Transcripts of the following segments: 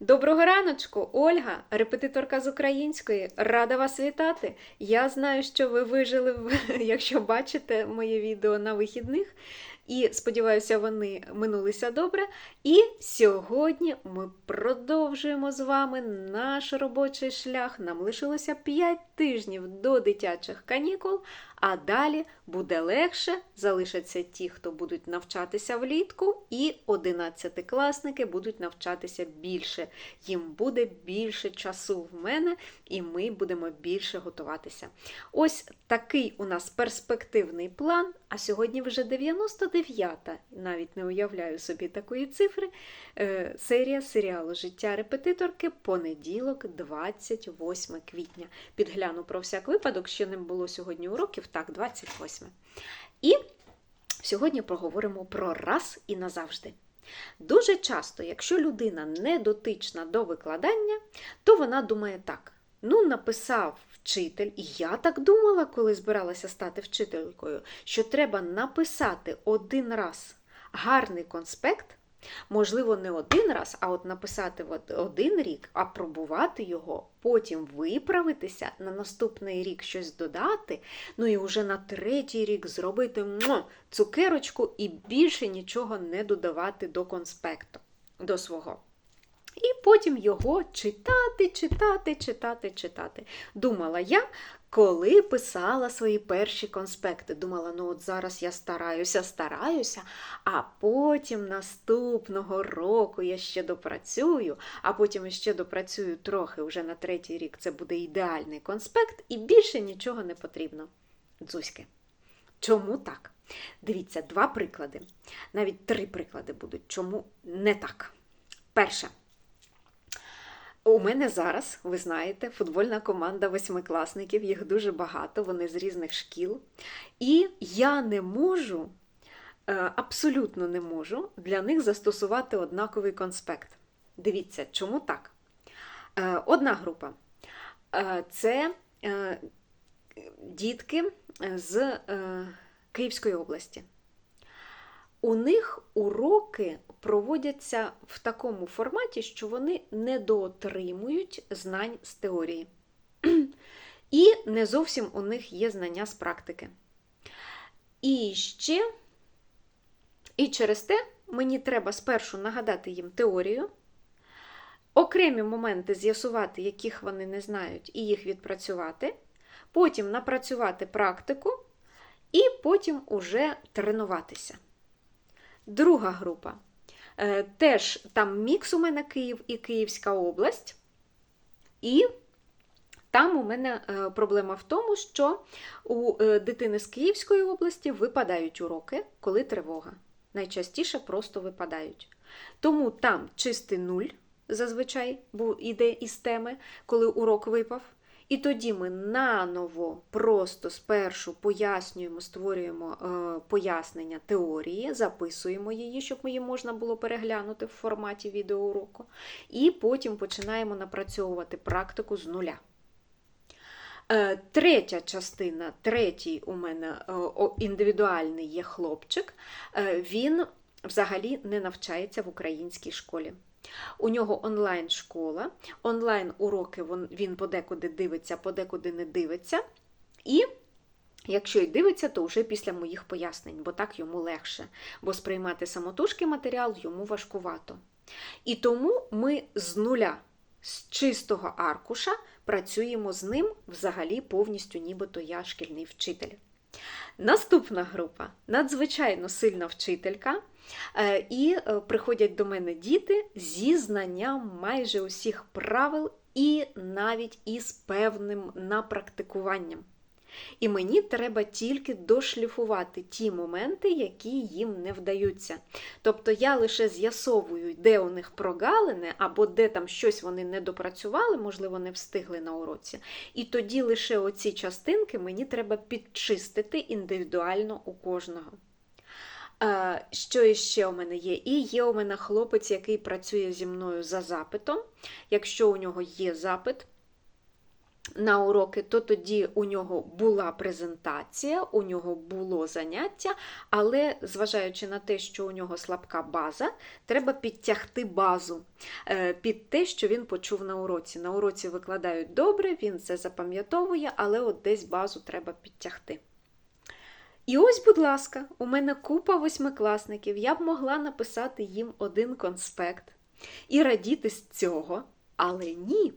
Доброго раночку, Ольга, репетиторка з української. Рада вас вітати. Я знаю, що ви вижили, якщо бачите моє відео на вихідних. І сподіваюся, вони минулися добре. І сьогодні ми продовжуємо з вами наш робочий шлях. Нам лишилося 5 тижнів до дитячих канікул, а далі буде легше. Залишаться ті, хто будуть навчатися влітку, і 11-класники будуть навчатися більше. Їм буде більше часу в мене, і ми будемо більше готуватися. Ось такий у нас перспективний план. А сьогодні вже 99-та, навіть не уявляю собі такої цифри. е, Серія серіалу Життя репетиторки понеділок, 28 квітня. Підгляну про всяк випадок, що не було сьогодні уроків, так, 28. І сьогодні поговоримо про раз і назавжди. Дуже часто, якщо людина не дотична до викладання, то вона думає так: ну, написав вчитель, і я так думала, коли збиралася стати вчителькою, що треба написати один раз гарний конспект. Можливо, не один раз, а от написати один рік, апробувати його, потім виправитися, на наступний рік щось додати, ну і вже на третій рік зробити цукерочку і більше нічого не додавати до конспекту, до свого. І потім його читати, читати, читати, читати. Думала я, коли писала свої перші конспекти. Думала, ну от зараз я стараюся, стараюся, а потім наступного року я ще допрацюю, а потім ще допрацюю трохи вже на третій рік. Це буде ідеальний конспект, і більше нічого не потрібно. Дзузьки. Чому так? Дивіться, два приклади. Навіть три приклади будуть. Чому не так? Перше. У мене зараз, ви знаєте, футбольна команда восьмикласників, їх дуже багато, вони з різних шкіл. І я не можу, е, абсолютно не можу для них застосувати однаковий конспект. Дивіться, чому так? Е, Одна група Е, це дітки з Київської області. У них уроки проводяться в такому форматі, що вони недоотримують знань з теорії. І не зовсім у них є знання з практики. І ще, і через те мені треба спершу нагадати їм теорію, окремі моменти з'ясувати, яких вони не знають, і їх відпрацювати, потім напрацювати практику, і потім уже тренуватися. Друга група. Е, Теж там мікс у мене Київ і Київська область. І там у мене е, проблема в тому, що у е, дитини з Київської області випадають уроки, коли тривога. Найчастіше просто випадають. Тому там чистий нуль зазвичай іде із теми, коли урок випав. І тоді ми наново просто спершу пояснюємо, створюємо е, пояснення теорії, записуємо її, щоб її можна було переглянути в форматі відеоуроку. І потім починаємо напрацьовувати практику з нуля. Е, Третя частина, третій у мене е, індивідуальний є хлопчик, е, він взагалі не навчається в українській школі. У нього онлайн-школа, онлайн-уроки він, подекуди дивиться, подекуди не дивиться. І якщо й дивиться, то вже після моїх пояснень, бо так йому легше, бо сприймати самотужки матеріал йому важкувато. І тому ми з нуля, з чистого аркуша, працюємо з ним взагалі повністю, нібито я шкільний вчитель. Наступна група надзвичайно сильна вчителька, е, і е, приходять до мене діти зі знанням майже усіх правил і навіть із певним напрактикуванням. І мені треба тільки дошліфувати ті моменти, які їм не вдаються. Тобто я лише з'ясовую, де у них прогалини, або де там щось вони не допрацювали, можливо, не встигли на уроці. І тоді лише оці частинки мені треба підчистити індивідуально у кожного. Що іще у мене є? І є у мене хлопець, який працює зі мною за запитом. Якщо у нього є запит, на уроки, то тоді у нього була презентація, у нього було заняття, але зважаючи на те, що у нього слабка база, треба підтягти базу е, під те, що він почув на уроці. На уроці викладають добре, він це запам'ятовує, але от десь базу треба підтягти. І ось, будь ласка, у мене купа восьмикласників, я б могла написати їм один конспект і радіти з цього, але ні.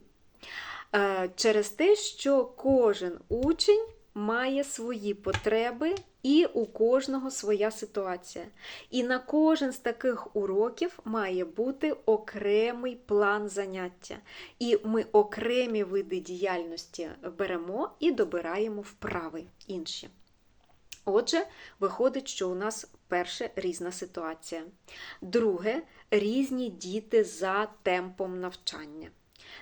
Е, Через те, що кожен учень має свої потреби, і у кожного своя ситуація. І на кожен з таких уроків має бути окремий план заняття. І ми окремі види діяльності беремо і добираємо вправи інші. Отже, виходить, що у нас перше різна ситуація. Друге різні діти за темпом навчання,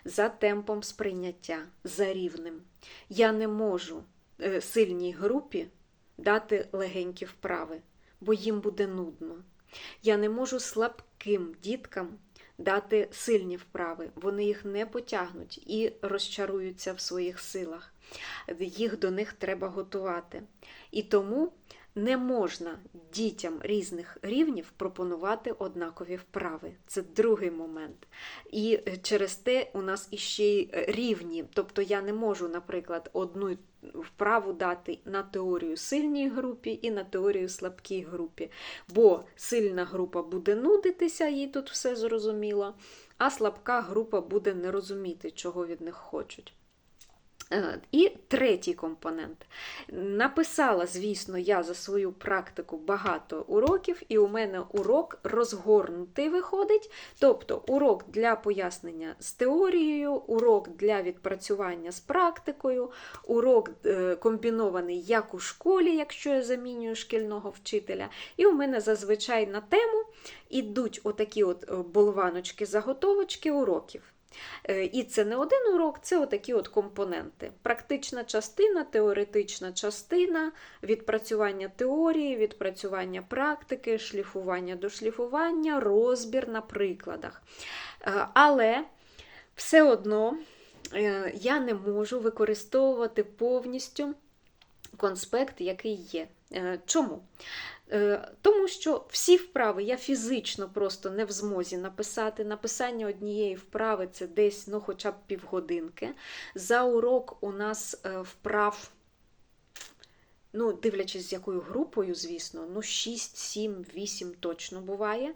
за темпом сприйняття, за рівнем. Я не можу е, сильній групі дати легенькі вправи, бо їм буде нудно. Я не можу слабким діткам дати сильні вправи, вони їх не потягнуть і розчаруються в своїх силах. Їх до них треба готувати. І тому не можна дітям різних рівнів пропонувати однакові вправи. Це другий момент. І через те у нас іще й рівні. Тобто я не можу, наприклад, одну вправу дати на теорію сильній групі і на теорію слабкій групі. Бо сильна група буде нудитися, їй тут все зрозуміло, а слабка група буде не розуміти, чого від них хочуть. Е, І третій компонент. Написала, звісно, я за свою практику багато уроків, і у мене урок розгорнутий виходить. Тобто урок для пояснення з теорією, урок для відпрацювання з практикою, урок е, комбінований як у школі, якщо я замінюю шкільного вчителя. І у мене зазвичай на тему ідуть отакі от е, болваночки-заготовочки уроків. Е, І це не один урок, це отакі от компоненти. Практична частина, теоретична частина, відпрацювання теорії, відпрацювання практики, шліфування до шліфування, розбір на прикладах. Е, Але все одно е, я не можу використовувати повністю конспект, який є. Е, Чому? Е, Тому що всі вправи я фізично просто не в змозі написати. Написання однієї вправи це десь ну, хоча б півгодинки. За урок у нас е, вправ, ну, дивлячись, з якою групою, звісно, ну, 6, 7, 8 точно буває.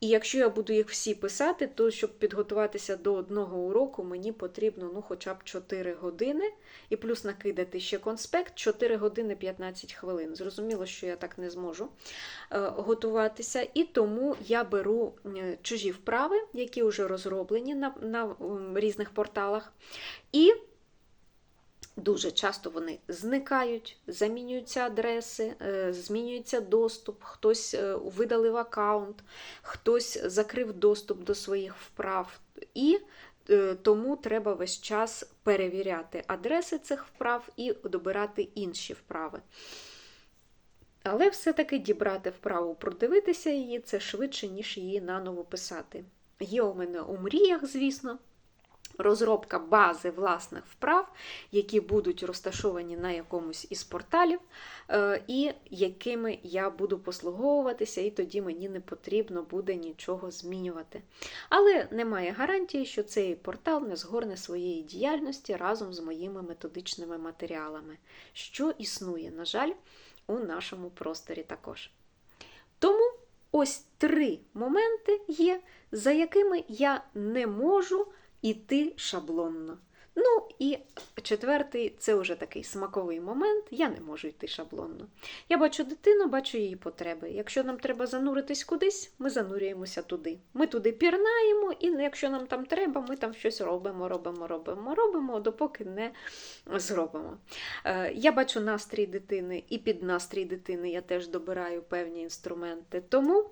І якщо я буду їх всі писати, то щоб підготуватися до одного уроку, мені потрібно ну, хоча б 4 години, і плюс накидати ще конспект 4 години 15 хвилин. Зрозуміло, що я так не зможу е, готуватися. І тому я беру е, чужі вправи, які вже розроблені на, на різних порталах. І Дуже часто вони зникають, замінюються адреси, е, змінюється доступ, хтось е, видалив аккаунт, хтось закрив доступ до своїх вправ. І е, тому треба весь час перевіряти адреси цих вправ і добирати інші вправи. Але все-таки дібрати вправу, продивитися її це швидше, ніж її наново писати. Є у мене у мріях, звісно розробка бази власних вправ, які будуть розташовані на якомусь із порталів, е, і якими я буду послуговуватися, і тоді мені не потрібно буде нічого змінювати. Але немає гарантії, що цей портал не згорне своєї діяльності разом з моїми методичними матеріалами, що існує, на жаль, у нашому просторі також. Тому ось три моменти є, за якими я не можу іти шаблонно. Ну і четвертий це вже такий смаковий момент. Я не можу йти шаблонно. Я бачу дитину, бачу її потреби. Якщо нам треба зануритись кудись, ми занурюємося туди. Ми туди пірнаємо, і якщо нам там треба, ми там щось робимо, робимо, робимо, робимо, допоки не зробимо. Е, Я бачу настрій дитини, і під настрій дитини я теж добираю певні інструменти. Тому.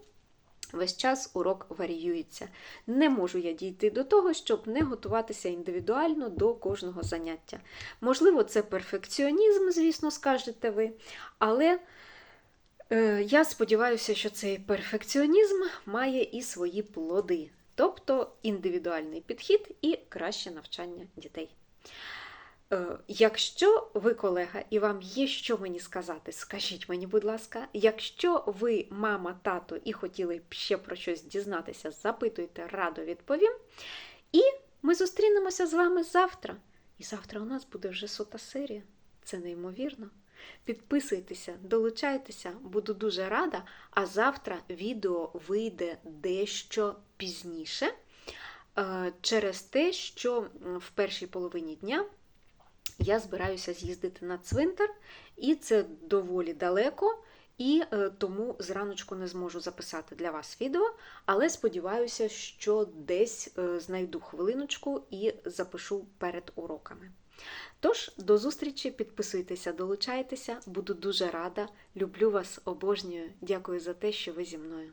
Весь час урок варіюється. Не можу я дійти до того, щоб не готуватися індивідуально до кожного заняття. Можливо, це перфекціонізм, звісно, скажете ви, але е, я сподіваюся, що цей перфекціонізм має і свої плоди, тобто індивідуальний підхід і краще навчання дітей. Е, Якщо ви колега і вам є що мені сказати, скажіть мені, будь ласка. Якщо ви мама, тато і хотіли б ще про щось дізнатися, запитуйте, радо відповім. І ми зустрінемося з вами завтра. І завтра у нас буде вже сота серія. Це неймовірно. Підписуйтеся, долучайтеся, буду дуже рада. А завтра відео вийде дещо пізніше е, через те, що в першій половині дня я збираюся з'їздити на цвинтар, і це доволі далеко, і е, тому зраночку не зможу записати для вас відео, але сподіваюся, що десь е, знайду хвилиночку і запишу перед уроками. Тож, до зустрічі, підписуйтеся, долучайтеся, буду дуже рада. Люблю вас, обожнюю. Дякую за те, що ви зі мною.